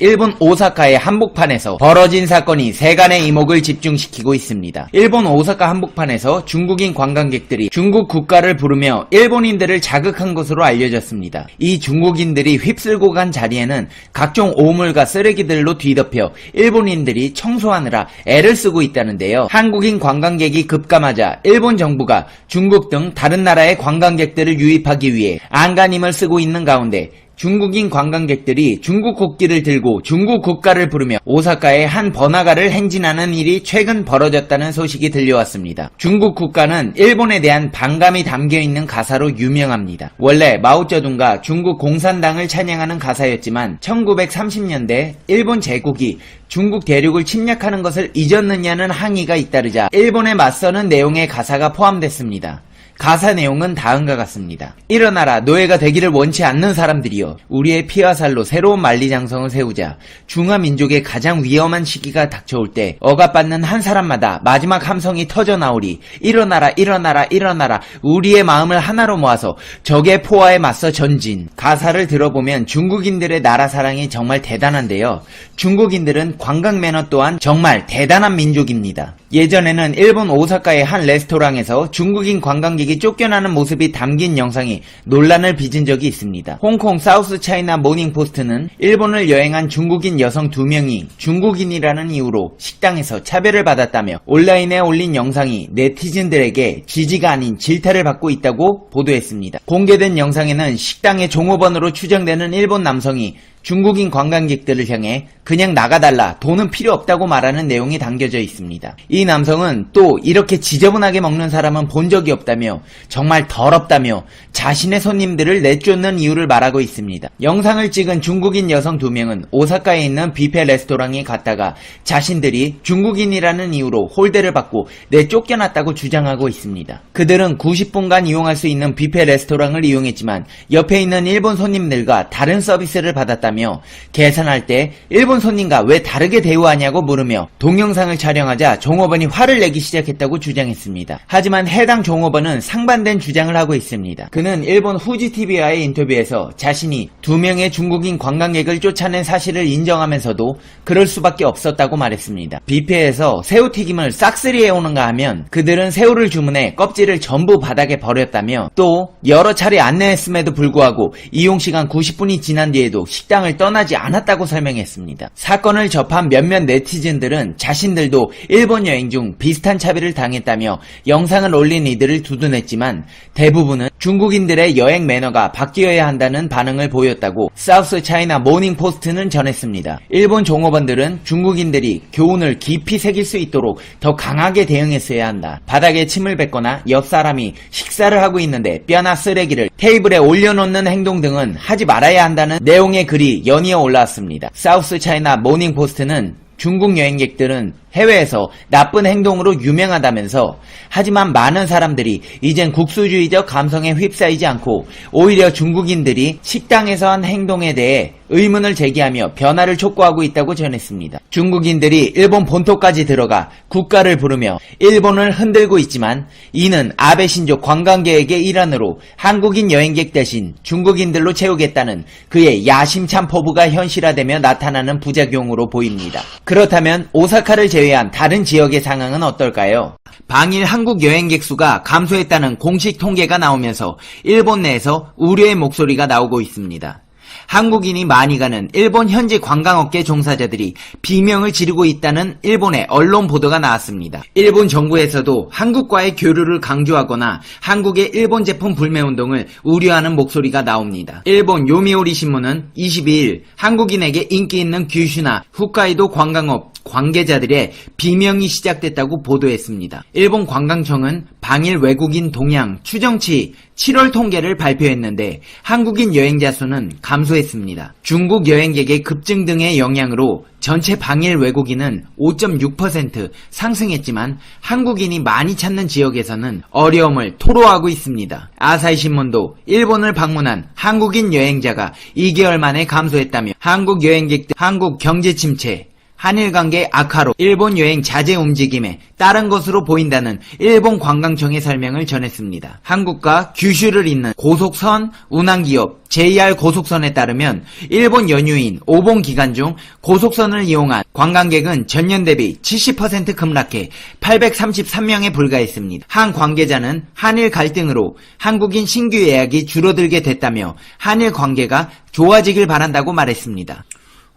일본 오사카의 한복판에서 벌어진 사건이 세간의 이목을 집중시키고 있습니다. 일본 오사카 한복판에서 중국인 관광객들이 중국 국가를 부르며 일본인들을 자극한 것으로 알려졌습니다. 이 중국인들이 휩쓸고 간 자리에는 각종 오물과 쓰레기들로 뒤덮여 일본인들이 청소하느라 애를 쓰고 있다는데요. 한국인 관광객이 급감하자 일본 정부가 중국 등 다른 나라의 관광객들을 유입하기 위해 안간힘을 쓰고 있는 가운데 중국인 관광객들이 중국 국기를 들고 중국 국가를 부르며 오사카의 한 번화가를 행진하는 일이 최근 벌어졌다는 소식이 들려왔습니다. 중국 국가는 일본에 대한 반감이 담겨 있는 가사로 유명합니다. 원래 마오쩌둥과 중국 공산당을 찬양하는 가사였지만 1930년대 일본 제국이 중국 대륙을 침략하는 것을 잊었느냐는 항의가 잇따르자 일본에 맞서는 내용의 가사가 포함됐습니다. 가사 내용은 다음과 같습니다. 일어나라 노예가 되기를 원치 않는 사람들이여 우리의 피와 살로 새로운 만리장성을 세우자 중화민족의 가장 위험한 시기가 닥쳐올 때 억압받는 한 사람마다 마지막 함성이 터져 나오리 일어나라 일어나라 일어나라 우리의 마음을 하나로 모아서 적의 포화에 맞서 전진 가사를 들어보면 중국인들의 나라 사랑이 정말 대단한데요. 중국인들은 관광 매너 또한 정말 대단한 민족입니다. 예전에는 일본 오사카의 한 레스토랑에서 중국인 관광객이 쫓겨나는 모습이 담긴 영상이 논란을 빚은 적이 있습니다. 홍콩 사우스 차이나 모닝 포스트는 일본을 여행한 중국인 여성 두 명이 중국인이라는 이유로 식당에서 차별을 받았다며 온라인에 올린 영상이 네티즌들에게 지지가 아닌 질타를 받고 있다고 보도했습니다. 공개된 영상에는 식당의 종업원으로 추정되는 일본 남성이 중국인 관광객들을 향해 그냥 나가달라 돈은 필요 없다고 말하는 내용이 담겨져 있습니다. 이 남성은 또 이렇게 지저분하게 먹는 사람은 본 적이 없다며 정말 더럽다며 자신의 손님들을 내쫓는 이유를 말하고 있습니다. 영상을 찍은 중국인 여성 두 명은 오사카에 있는 뷔페 레스토랑에 갔다가 자신들이 중국인이라는 이유로 홀대를 받고 내쫓겨났다고 주장하고 있습니다. 그들은 90분간 이용할 수 있는 뷔페 레스토랑을 이용했지만 옆에 있는 일본 손님들과 다른 서비스를 받았다 며 계산할 때 일본 손님과 왜 다르게 대우하냐고 물으며 동영상을 촬영하자 종업원이 화를 내기 시작했다고 주장했습니다. 하지만 해당 종업원은 상반된 주장을 하고 있습니다. 그는 일본 후지TV와의 인터뷰에서 자신이 두 명의 중국인 관광객을 쫓아낸 사실을 인정하면서도 그럴 수밖에 없었다고 말했습니다. 뷔페에서 새우튀김을 싹쓸이 해 오는가 하면 그들은 새우를 주문해 껍질을 전부 바닥에 버렸다며 또 여러 차례 안내했음에도 불구하고 이용시간 90분이 지난 뒤에도 식당 을 떠나지 않았다고 설명했습니다. 사건을 접한 몇몇 네티즌들은 자신들도 일본 여행 중 비슷한 차별을 당했다며 영상을 올린 이들을 두둔했지만 대부분은 중국인들의 여행 매너가 바뀌어야 한다는 반응을 보였다고 사우스 차이나 모닝 포스트는 전했습니다. 일본 종업원들은 중국인들이 교훈을 깊이 새길 수 있도록 더 강하게 대응했어야 한다. 바닥에 침을 뱉거나 옆 사람이 식사를 하고 있는데 뼈나 쓰레기를 테이블에 올려놓는 행동 등은 하지 말아야 한다는 내용의 글이 연이어 올라왔습니다. 사우스 차이나 모닝 포스트는 중국 여행객들은 해외에서 나쁜 행동으로 유명하다면서 하지만 많은 사람들이 이젠 국수주의적 감성에 휩싸이지 않고 오히려 중국인들이 식당에서 한 행동에 대해 의문을 제기하며 변화를 촉구하고 있다고 전했습니다. 중국인들이 일본 본토까지 들어가 국가를 부르며 일본을 흔들고 있지만 이는 아베 신조 관광계획의 일환으로 한국인 여행객 대신 중국인들로 채우겠다는 그의 야심찬 포부가 현실화되며 나타나는 부작용으로 보입니다. 그렇다면 오사카를 제외 한 다른 지역의 상황은 어떨까요? 방일 한국 여행객 수가 감소했다는 공식 통계가 나오면서 일본 내에서 우려의 목소리가 나오고 있습니다. 한국인이 많이 가는 일본 현지 관광업계 종사자들이 비명을 지르고 있다는 일본의 언론 보도가 나왔습니다. 일본 정부에서도 한국과의 교류를 강조하거나 한국의 일본 제품 불매 운동을 우려하는 목소리가 나옵니다. 일본 요미우리 신문은 22일 한국인에게 인기 있는 규슈나 홋카이도 관광업 관계자들의 비명이 시작됐다고 보도했습니다. 일본 관광청은 방일 외국인 동향 추정치 7월 통계를 발표했는데 한국인 여행자 수는 감소 했습니다. 중국 여행객의 급증 등의 영향으로 전체 방일 외국인은 5.6% 상승했지만 한국인이 많이 찾는 지역에서는 어려움을 토로하고 있습니다. 아사히 신문도 일본을 방문한 한국인 여행자가 2개월 만에 감소했다며 한국 여행객 들 한국 경제 침체 한일 관계 악화로 일본 여행 자제 움직임에 따른 것으로 보인다는 일본 관광청의 설명을 전했습니다. 한국과 규슈를 잇는 고속선 운항기업 JR 고속선에 따르면 일본 연휴인 오봉 기간 중 고속선을 이용한 관광객은 전년 대비 70% 급락해 833명에 불과했습니다. 한 관계자는 한일 갈등으로 한국인 신규 예약이 줄어들게 됐다며 한일 관계가 좋아지길 바란다고 말했습니다.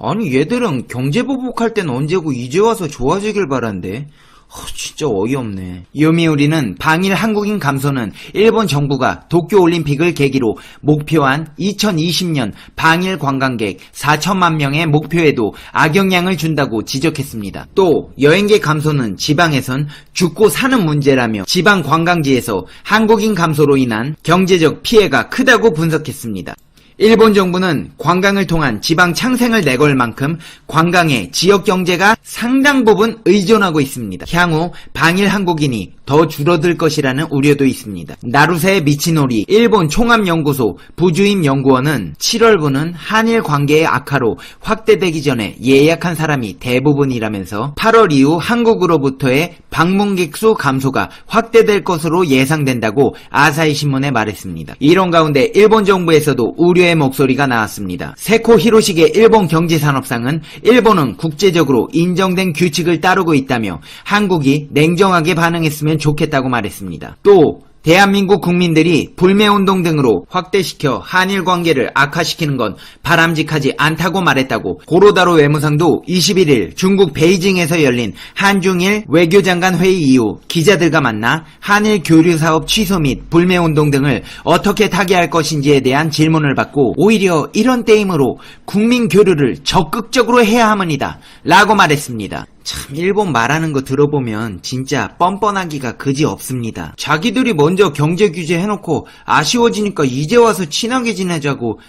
아니 얘들은 경제 보복할 땐 언제고 이제 와서 좋아지길 바란대. 허, 진짜 어이없네. 요미우리는 방일 한국인 감소는 일본 정부가 도쿄올림픽을 계기로 목표한 2020년 방일 관광객 4천만 명의 목표에도 악영향을 준다고 지적했습니다. 또 여행객 감소는 지방에선 죽고 사는 문제라며 지방 관광지에서 한국인 감소로 인한 경제적 피해가 크다고 분석했습니다. 일본 정부는 관광을 통한 지방 창생을 내걸 만큼 관광에 지역 경제가 상당 부분 의존하고 있습니다. 향후 방일 한국인이 더 줄어들 것이라는 우려도 있습니다. 나루세 미치노리 일본 총합연구소 부주임 연구원은 7월부는 한일 관계의 악화로 확대되기 전에 예약한 사람이 대부분이라면서 8월 이후 한국으로부터의 방문객 수 감소가 확대될 것으로 예상된다고 아사히 신문에 말했습니다. 이런 가운데 일본 정부에서도 우려의 목소리가 나왔습니다. 세코 히로시게 일본 경제산업상은 일본은 국제적으로 인정된 규칙을 따르고 있다며 한국이 냉정하게 반응했으면 좋겠다고 말했습니다. 또 대한민국 국민들이 불매운동 등으로 확대시켜 한일 관계를 악화시키는 건 바람직하지 않다고 말했다고 고로다로 외무상도 21일 중국 베이징에서 열린 한중일 외교장관 회의 이후 기자들과 만나 한일 교류 사업 취소 및 불매운동 등을 어떻게 타개할 것인지에 대한 질문을 받고 오히려 이런 때임으로 국민 교류를 적극적으로 해야 함은이다 라고 말했습니다. 참 일본 말하는 거 들어보면 진짜 뻔뻔하기가 그지 없습니다. 자기들이 먼저 경제 규제 해놓고 아쉬워지니까 이제 와서 친하게 지내자고 촤,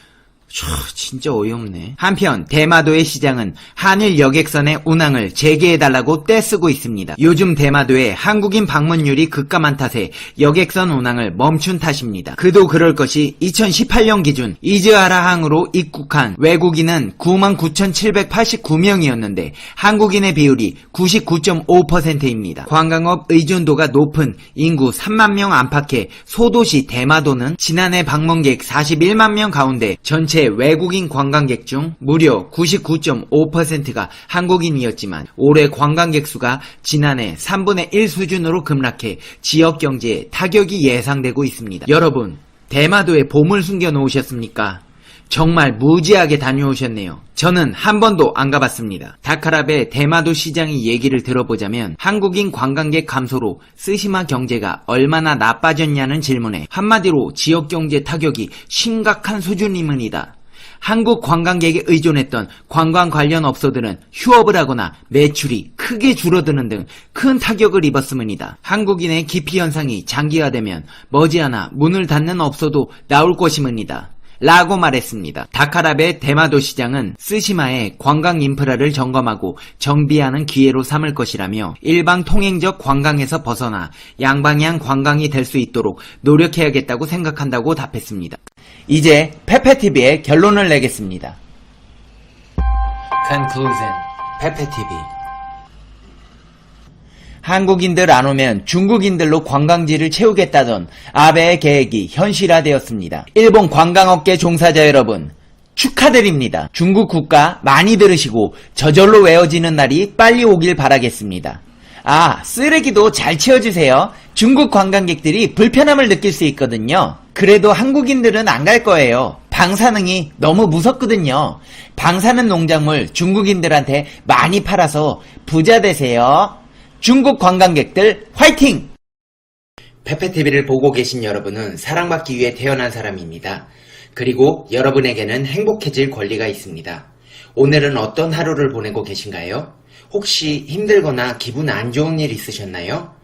진짜 어이없네. 한편 대마도의 시장은 한일 여객선의 운항을 재개해달라고 떼쓰고 있습니다. 요즘 대마도에 한국인 방문율이 급감한 탓에 여객선 운항을 멈춘 탓입니다. 그도 그럴 것이 2018년 기준 이즈아라항으로 입국한 외국인은 99,789명이었는데 한국인의 비율이 99.5%입니다. 관광업 의존도가 높은 인구 3만 명 안팎의 소도시 대마도는 지난해 방문객 41만 명 가운데 전체 외국인 관광객 중 무려 99.5%가 한국인이었지만 올해 관광객 수가 지난해 3분의 1 수준으로 급락해 지역 경제에 타격이 예상되고 있습니다. 여러분, 대마도에 보물 숨겨 놓으셨습니까? 정말 무지하게 다녀오셨네요. 저는 한 번도 안 가봤습니다. 다카랍의 대마도 시장의 얘기를 들어보자면 한국인 관광객 감소로 스시마 경제가 얼마나 나빠졌냐는 질문에 한마디로 지역 경제 타격이 심각한 수준임은이다. 한국 관광객에 의존했던 관광 관련 업소들은 휴업을 하거나 매출이 크게 줄어드는 등 큰 타격을 입었음이다. 한국인의 기피 현상이 장기화되면 머지않아 문을 닫는 업소도 나올 것임입니다. 라고 말했습니다. 다카랍의 대마도 시장은 스시마의 관광 인프라를 점검하고 정비하는 기회로 삼을 것이라며 일방 통행적 관광에서 벗어나 양방향 관광이 될 수 있도록 노력해야겠다고 생각한다고 답했습니다. 이제 페페TV의 결론을 내겠습니다. Conclusion 페페TV 한국인들 안 오면 중국인들로 관광지를 채우겠다던 아베의 계획이 현실화되었습니다. 일본 관광업계 종사자 여러분, 축하드립니다. 중국 국가 많이 들으시고 저절로 외워지는 날이 빨리 오길 바라겠습니다. 아, 쓰레기도 잘 치워주세요. 중국 관광객들이 불편함을 느낄 수 있거든요. 그래도 한국인들은 안 갈 거예요. 방사능이 너무 무섭거든요. 방사능 농작물 중국인들한테 많이 팔아서 부자 되세요. 중국 관광객들 화이팅! 페페TV를 보고 계신 여러분은 사랑받기 위해 태어난 사람입니다. 그리고 여러분에게는 행복해질 권리가 있습니다. 오늘은 어떤 하루를 보내고 계신가요? 혹시 힘들거나 기분 안 좋은 일 있으셨나요?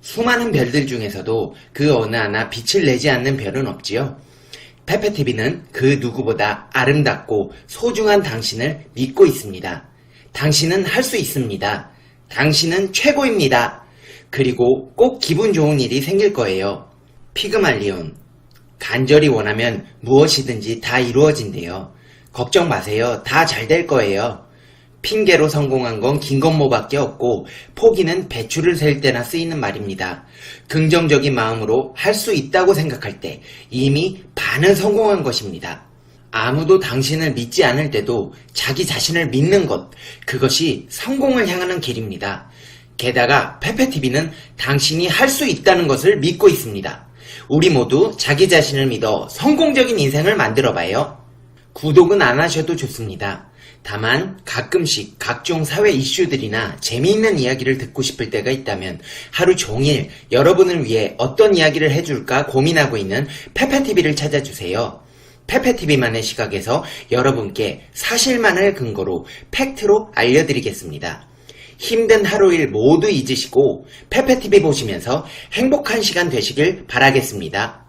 수많은 별들 중에서도 그 어느 하나 빛을 내지 않는 별은 없지요? 페페TV는 그 누구보다 아름답고 소중한 당신을 믿고 있습니다. 당신은 할 수 있습니다. 당신은 최고입니다. 그리고 꼭 기분 좋은 일이 생길 거예요. 피그말리온. 간절히 원하면 무엇이든지 다 이루어진대요. 걱정 마세요. 다 잘 될 거예요. 핑계로 성공한 건 김건모밖에 없고 포기는 배추를 셀 때나 쓰이는 말입니다. 긍정적인 마음으로 할 수 있다고 생각할 때 이미 반은 성공한 것입니다. 아무도 당신을 믿지 않을 때도 자기 자신을 믿는 것, 그것이 성공을 향하는 길입니다. 게다가 페페TV는 당신이 할 수 있다는 것을 믿고 있습니다. 우리 모두 자기 자신을 믿어 성공적인 인생을 만들어 봐요. 구독은 안 하셔도 좋습니다. 다만 가끔씩 각종 사회 이슈들이나 재미있는 이야기를 듣고 싶을 때가 있다면 하루 종일 여러분을 위해 어떤 이야기를 해줄까 고민하고 있는 페페TV를 찾아주세요. 페페TV만의 시각에서 여러분께 사실만을 근거로 팩트로 알려드리겠습니다. 힘든 하루 일 모두 잊으시고 페페TV 보시면서 행복한 시간 되시길 바라겠습니다.